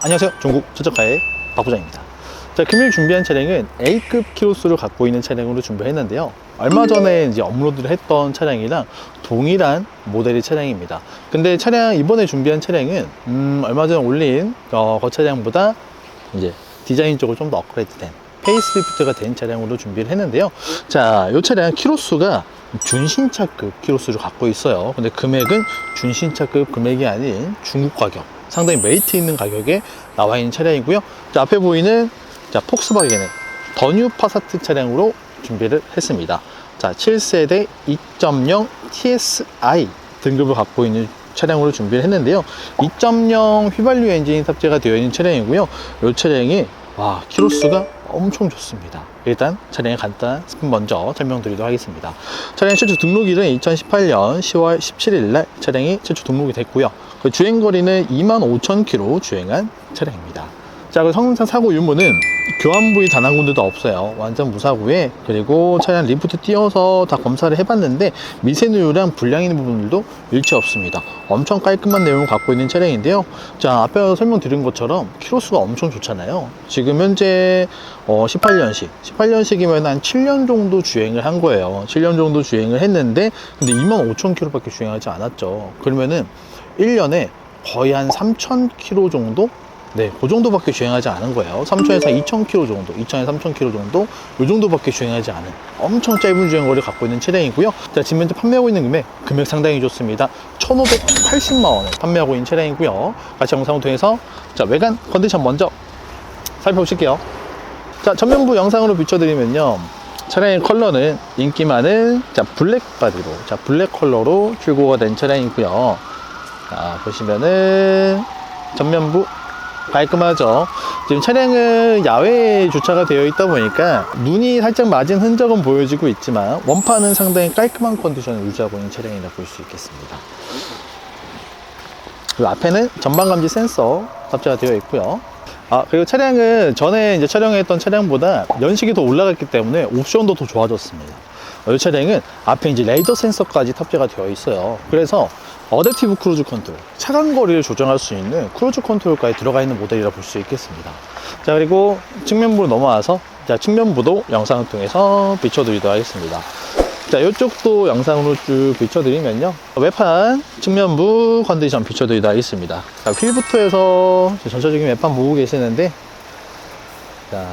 안녕하세요. 중국 저저가의 박 부장입니다. 자, 금일 준비한 차량은 A급 키로수를 갖고 있는 차량으로 준비했는데요. 얼마 전에 이제 업로드를 했던 차량이랑 동일한 모델의 차량입니다. 근데 차량, 이번에 준비한 차량은, 음, 얼마 전에 올린, 어, 그 차량보다 이제 디자인적으로 좀 더 업그레이드 된 페이스리프트가 된 차량으로 준비를 했는데요. 자, 이 차량 키로수가 준신차급 키로수를 갖고 있어요. 근데 금액은 준신차급 금액이 아닌 중국 가격. 상당히 메리트 있는 가격에 나와 있는 차량이고요. 자, 앞에 보이는 자, 폭스바겐의 더뉴 파사트 차량으로 준비를 했습니다. 자, 7세대 2.0 TSI 등급을 갖고 있는 차량으로 준비를 했는데요. 2.0 휘발유 엔진이 탑재가 되어 있는 차량이고요. 이 차량이 와, 키로수가 엄청 좋습니다. 일단 차량의 간단한 스펙 먼저 설명드리도록 하겠습니다. 차량 최초 등록일은 2018년 10월 17일 날 차량이 최초 등록이 됐고요. 그 주행거리는 25,000km 주행한 차량입니다. 자, 그 성능상 사고 유무는 교환 부위 단 한 군데도 없어요. 완전 무사고에 그리고 차량 리프트 띄워서 다 검사를 해봤는데 미세누유랑 불량 있는 부분들도 일체 없습니다. 엄청 깔끔한 내용을 갖고 있는 차량인데요. 자, 앞에 설명드린 것처럼 키로수가 엄청 좋잖아요. 지금 현재 어, 18년식, 18년식이면 한 7년 정도 주행을 한 거예요. 7년 정도 주행을 했는데 근데 25,000km밖에 주행하지 않았죠. 그러면은 1년에 거의 한 3,000km 정도 네, 그 정도밖에 주행하지 않은 거예요. 3천에서 2,000km 정도, 2천에서 3,000km 정도, 이 정도밖에 주행하지 않은 엄청 짧은 주행거리를 갖고 있는 차량이고요. 자, 지금 현재 판매하고 있는 금액, 금액 상당히 좋습니다. 1,580만 원에 판매하고 있는 차량이고요. 같이 영상을 통해서 자, 외관 컨디션 먼저 살펴보실게요. 자, 전면부 영상으로 비춰드리면요. 차량의 컬러는 인기 많은 자, 블랙 바디로, 자, 블랙 컬러로 출고가 된 차량이고요. 자, 보시면은 전면부 깔끔하죠. 지금 차량은 야외 주차가 되어 있다 보니까 눈이 살짝 맞은 흔적은 보여지고 있지만 원판은 상당히 깔끔한 컨디션을 유지하고 있는 차량이라 볼수 있겠습니다. 그리고 앞에는 전방 감지 센서 탑재가 되어 있고요. 아, 그리고 차량은 전에 이제 촬영했던 차량보다 연식이 더 올라갔기 때문에 옵션도 더 좋아졌습니다. 이 차량은 앞에 이제 레이더 센서까지 탑재가 되어 있어요. 그래서 어댑티브 크루즈 컨트롤, 차간 거리를 조정할 수 있는 크루즈 컨트롤까지 들어가 있는 모델이라 볼 수 있겠습니다. 자, 그리고 측면부로 넘어와서 자, 측면부도 영상을 통해서 비춰드리도록 하겠습니다. 자, 이쪽도 영상으로 쭉 비춰드리면요. 외판 측면부 컨디션 비춰드리도록 하겠습니다. 자, 휠부터 해서 전체적인 외판 보고 계시는데, 자,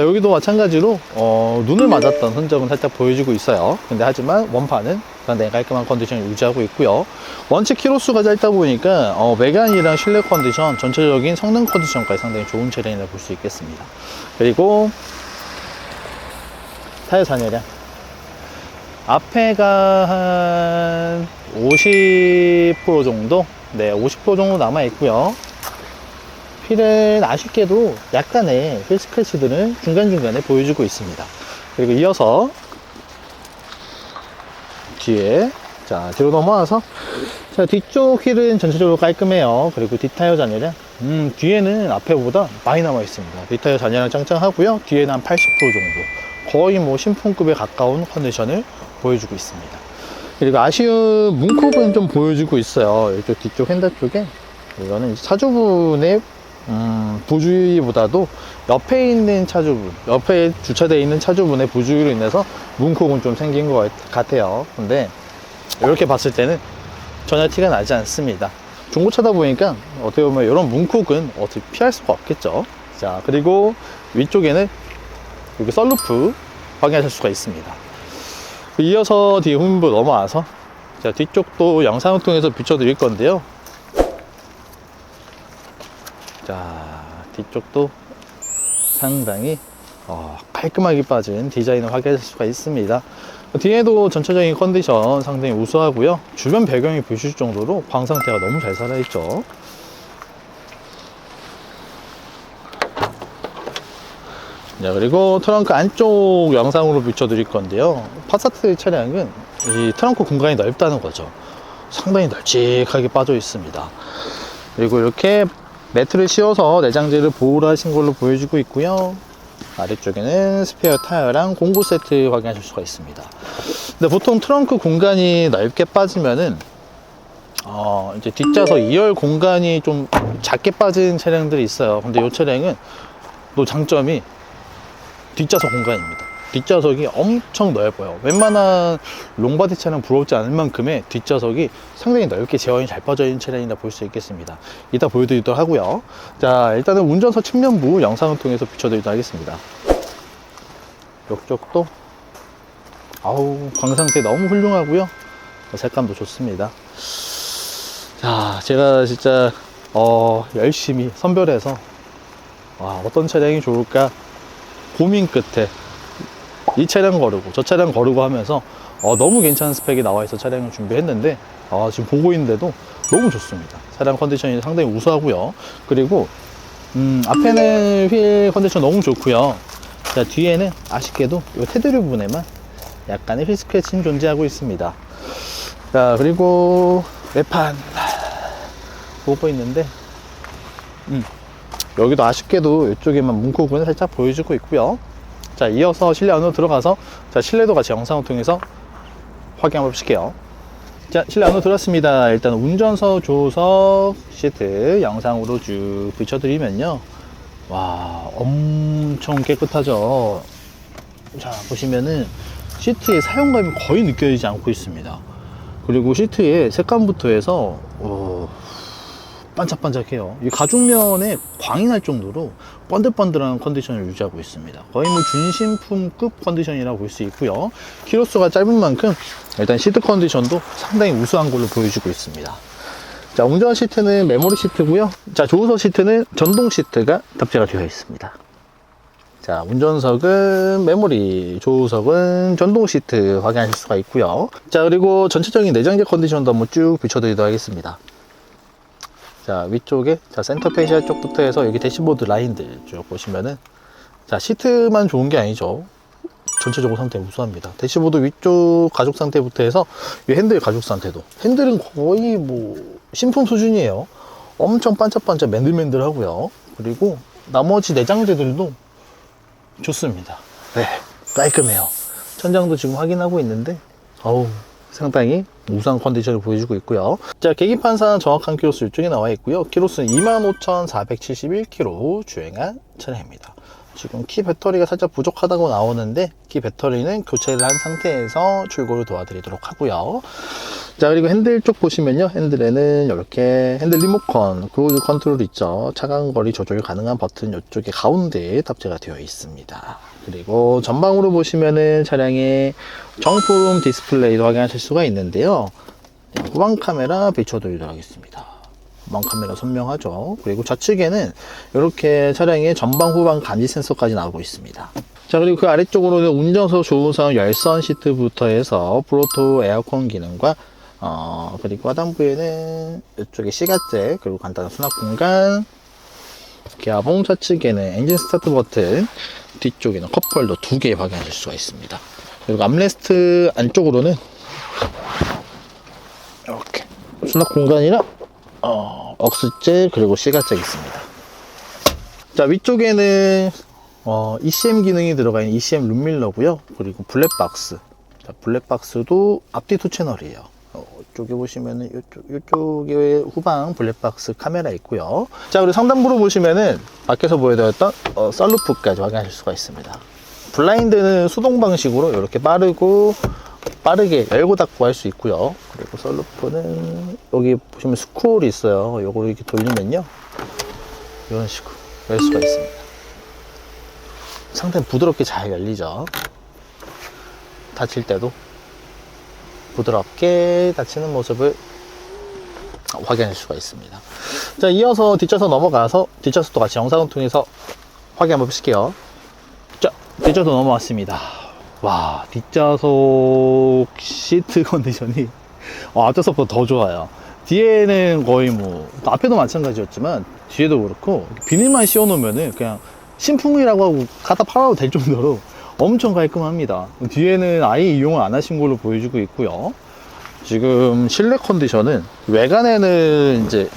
자, 여기도 마찬가지로, 어, 눈을 맞았던 흔적은 살짝 보여지고 있어요. 근데 하지만 원판은 상당히 깔끔한 컨디션을 유지하고 있고요. 원체 키로수가 짧다 보니까, 어, 외관이랑 실내 컨디션, 전체적인 성능 컨디션까지 상당히 좋은 차량이라 볼 수 있겠습니다. 그리고, 타이어 잔여량. 앞에가 한 50% 정도? 네, 50% 정도 남아 있고요. 휠은 아쉽게도 약간의 휠 스크래치들은 중간중간에 보여주고 있습니다. 그리고 이어서 뒤에 자 뒤로 넘어와서 자 뒤쪽 휠은 전체적으로 깔끔해요. 그리고 뒷타이어 잔여량 음 뒤에는 앞에보다 많이 남아 있습니다. 뒷타이어 잔여량 짱짱하고요. 뒤에는 한 80% 정도 거의 뭐 신품급에 가까운 컨디션을 보여주고 있습니다. 그리고 아쉬운 문콕은 좀 보여주고 있어요. 이쪽 뒤쪽 핸들 쪽에 이거는 이제 차주분의 음, 부주의보다도 옆에 있는 차주분, 옆에 주차되어 있는 차주분의 부주의로 인해서 문콕은 좀 생긴 것 같- 같아요. 근데 이렇게 봤을 때는 전혀 티가 나지 않습니다. 중고차다 보니까 어떻게 보면 이런 문콕은 어떻게 피할 수가 없겠죠. 자, 그리고 위쪽에는 여기 썰루프 확인하실 수가 있습니다. 이어서 뒤에 후면부 넘어와서 자, 뒤쪽도 영상을 통해서 비춰드릴 건데요. 자, 뒤쪽도 상당히 어, 깔끔하게 빠진 디자인을 확인할 수가 있습니다. 뒤에도 전체적인 컨디션 상당히 우수하고요. 주변 배경이 보실 정도로 광 상태가 너무 잘 살아있죠. 자, 그리고 트렁크 안쪽 영상으로 비춰 드릴 건데요. 파사트 차량은 이 트렁크 공간이 넓다는 거죠. 상당히 널찍하게 빠져 있습니다. 그리고 이렇게 매트를 씌워서 내장재를 보호를 하신 걸로 보여지고 있고요. 아래쪽에는 스페어 타이어랑 공구 세트 확인하실 수가 있습니다. 근데 보통 트렁크 공간이 넓게 빠지면은 어, 이제 뒷좌석 2열 공간이 좀 작게 빠진 차량들이 있어요. 근데 이 차량은 또 장점이 뒷좌석 공간입니다. 뒷좌석이 엄청 넓어요. 웬만한 롱바디 차량 부럽지 않을 만큼의 뒷좌석이 상당히 넓게 제어이 잘 빠져 있는 차량이라 볼수 있겠습니다. 이따 보여드리도록 하고요. 자, 일단은 운전석 측면부 영상을 통해서 비춰드리도록 하겠습니다. 이쪽도 아우 광 상태 너무 훌륭하고요. 색감도 좋습니다. 자, 제가 진짜 어, 열심히 선별해서 와, 어떤 차량이 좋을까 고민 끝에 이 차량 거르고 저 차량 거르고 하면서 어, 너무 괜찮은 스펙이 나와 있어 차량을 준비했는데 어, 지금 보고 있는데도 너무 좋습니다. 차량 컨디션이 상당히 우수하고요. 그리고 음, 앞에는 휠 컨디션 너무 좋고요. 자, 뒤에는 아쉽게도 이 테두리 부분에만 약간의 휠 스크래치는 존재하고 있습니다. 자, 그리고 외판 보고 있는데 음, 여기도 아쉽게도 이쪽에만 문콕은 살짝 보여주고 있고요. 자, 이어서 실내 안으로 들어가서 자, 실내도 같이 영상을 통해서 확인 한번 해보실게요. 자, 실내 안으로 들어왔습니다. 일단 운전석, 조석, 시트 영상으로 쭉 비춰드리면요. 와, 엄청 깨끗하죠. 자, 보시면은 시트의 사용감이 거의 느껴지지 않고 있습니다. 그리고 시트의 색감부터 해서, 오, 반짝반짝해요. 이 가죽면에 광이 날 정도로 번들번들한 컨디션을 유지하고 있습니다. 거의 뭐 준신품급 컨디션이라고 볼 수 있고요. 키로수가 짧은 만큼 일단 시트 컨디션도 상당히 우수한 걸로 보여주고 있습니다. 자, 운전 시트는 메모리 시트고요. 자, 조수석 시트는 전동 시트가 탑재가 되어 있습니다. 자, 운전석은 메모리, 조수석은 전동 시트 확인하실 수가 있고요. 자, 그리고 전체적인 내장재 컨디션도 한번 쭉 비춰드리도록 하겠습니다. 자 위쪽에 자 센터 페시아 쪽부터 해서 여기 대시보드 라인들 쭉 보시면은 자 시트만 좋은 게 아니죠. 전체적으로 상태 우수합니다. 대시보드 위쪽 가죽 상태부터 해서 이 핸들 가죽 상태도. 핸들은 거의 뭐 신품 수준이에요. 엄청 반짝반짝 맨들맨들 하고요. 그리고 나머지 내장재들도 좋습니다. 네 깔끔해요. 천장도 지금 확인하고 있는데 어우 상당히 우수한 컨디션을 보여주고 있고요. 자, 계기판상 정확한 키로수 이쪽에 나와 있고요. 키로수는 25,471km 주행한 차량입니다. 지금 키 배터리가 살짝 부족하다고 나오는데 키 배터리는 교체를 한 상태에서 출고를 도와드리도록 하고요. 자 그리고 핸들 쪽 보시면요. 핸들에는 이렇게 핸들 리모컨 크루즈 컨트롤 있죠. 차간 거리 조절 가능한 버튼 이쪽에 가운데에 탑재가 되어 있습니다. 그리고 전방으로 보시면은 차량의 정품 디스플레이도 확인하실 수가 있는데요. 후방 카메라 비춰드리도록 하겠습니다 후방 카메라 선명하죠 그리고 좌측에는 이렇게 차량의 전방 후방 감지 센서까지 나오고 있습니다 자 그리고 그 아래쪽으로는 운전석 조우선 열선 시트부터 해서 브로토 에어컨 기능과 어, 그리고 하단부에는 이쪽에 시가잭, 그리고 간단한 수납 공간, 기아봉 좌측에는 엔진 스타트 버튼, 뒤쪽에는 컵홀더 두 개 확인하실 수가 있습니다. 그리고 암레스트 안쪽으로는 이렇게 수납 공간이랑 어, 억스잭, 그리고 시가잭 있습니다. 자, 위쪽에는 어, ECM 기능이 들어가 있는 ECM 룸밀러고요. 그리고 블랙박스. 자, 블랙박스도 앞뒤 투 채널이에요. 어, 이쪽에 보시면은 이쪽, 이쪽에 후방 블랙박스 카메라 있고요. 자, 그리고 상단부로 보시면은 밖에서 보여드렸던 어, 썰루프까지 확인하실 수가 있습니다. 블라인드는 수동 방식으로 이렇게 빠르고 빠르게 열고 닫고 할 수 있고요. 그리고 썰루프는 여기 보시면 스크롤이 있어요. 요거 이렇게 돌리면요. 이런 식으로 열 수가 있습니다. 상당히 부드럽게 잘 열리죠. 닫힐 때도 부드럽게 닫히는 모습을 확인할 수가 있습니다. 자, 이어서 뒷좌석 넘어가서 뒷좌석도 같이 영상을 통해서 확인 한번 해보실게요. 자, 뒷좌석 넘어왔습니다. 와, 뒷좌석 시트 컨디션이 어, 앞좌석보다 더 좋아요. 뒤에는 거의 뭐, 앞에도 마찬가지였지만, 뒤에도 그렇고, 비닐만 씌워놓으면은 그냥 신품이라고 하고 갖다 팔아도 될 정도로 엄청 깔끔합니다. 뒤에는 아예 이용을 안 하신 걸로 보여주고 있고요. 지금 실내 컨디션은 외관에는 이제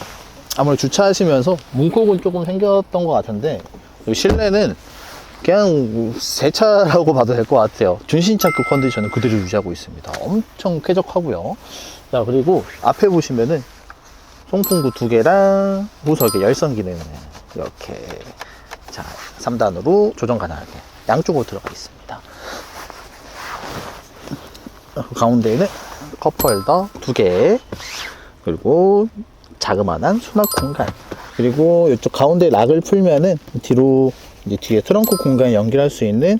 아무래도 주차하시면서 문콕은 조금 생겼던 것 같은데 실내는 그냥 새 차라고 봐도 될 것 같아요. 준신차급 컨디션은 그대로 유지하고 있습니다. 엄청 쾌적하고요. 자 그리고 앞에 보시면은 송풍구 두 개랑 후석에 열선 기능 이렇게 자 3단으로 조정 가능하게 양쪽으로 들어가 있습니다. 그 가운데에는 컵홀더 두 개, 그리고 자그마한 수납 공간, 그리고 이쪽 가운데 락을 풀면은 뒤로 이제 뒤에 트렁크 공간 연결할 수 있는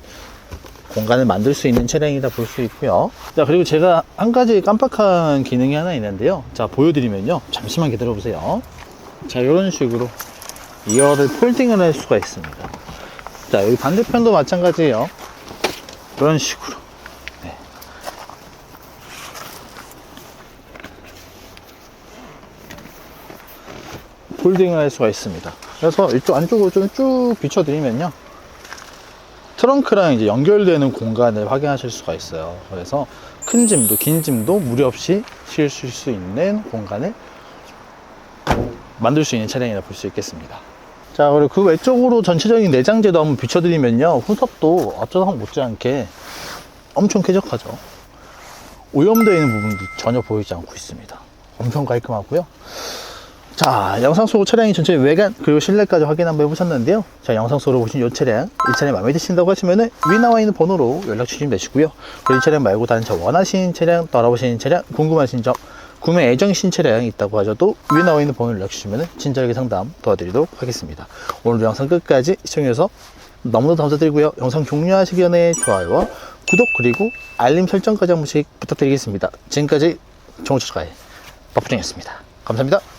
공간을 만들 수 있는 차량이다 볼 수 있고요. 자, 그리고 제가 한 가지 깜빡한 기능이 하나 있는데요. 자, 보여드리면요. 잠시만 기다려 보세요. 자, 이런 식으로 이어를 폴딩을 할 수가 있습니다. 자, 여기 반대편도 마찬가지예요. 이런 식으로. 네. 폴딩을 할 수가 있습니다. 그래서 이쪽 안쪽으로 좀 쭉 비춰드리면요. 트렁크랑 이제 연결되는 공간을 확인하실 수가 있어요. 그래서 큰 짐도 긴 짐도 무리 없이 실을 수 있는 공간을 만들 수 있는 차량이라 볼 수 있겠습니다. 자, 그리고 그 외쪽으로 전체적인 내장재도 한번 비춰드리면요. 후석도 앞좌석 못지않게 엄청 쾌적하죠. 오염되어 있는 부분도 전혀 보이지 않고 있습니다. 엄청 깔끔하고요. 자, 영상 속으로 차량이 전체 외관 그리고 실내까지 확인 한번 해보셨는데요. 자, 영상 속으로 보신 이 차량, 이 차량 마음에 드신다고 하시면은 위 나와 있는 번호로 연락 주시면 되시고요. 그리고 이 차량 말고 다른 차 원하시는 차량, 따라오시는 차량, 궁금하신 점, 구매 애정이신 차량이 있다고 하셔도 위 나와 있는 번호로 연락 주시면 친절하게 상담 도와드리도록 하겠습니다. 오늘도 영상 끝까지 시청해주셔서 너무너무 감사드리고요. 영상 종료하시기 전에 좋아요와 구독 그리고 알림 설정까지 한 번씩 부탁드리겠습니다. 지금까지 정우차가의 박부정이었습니다. 감사합니다.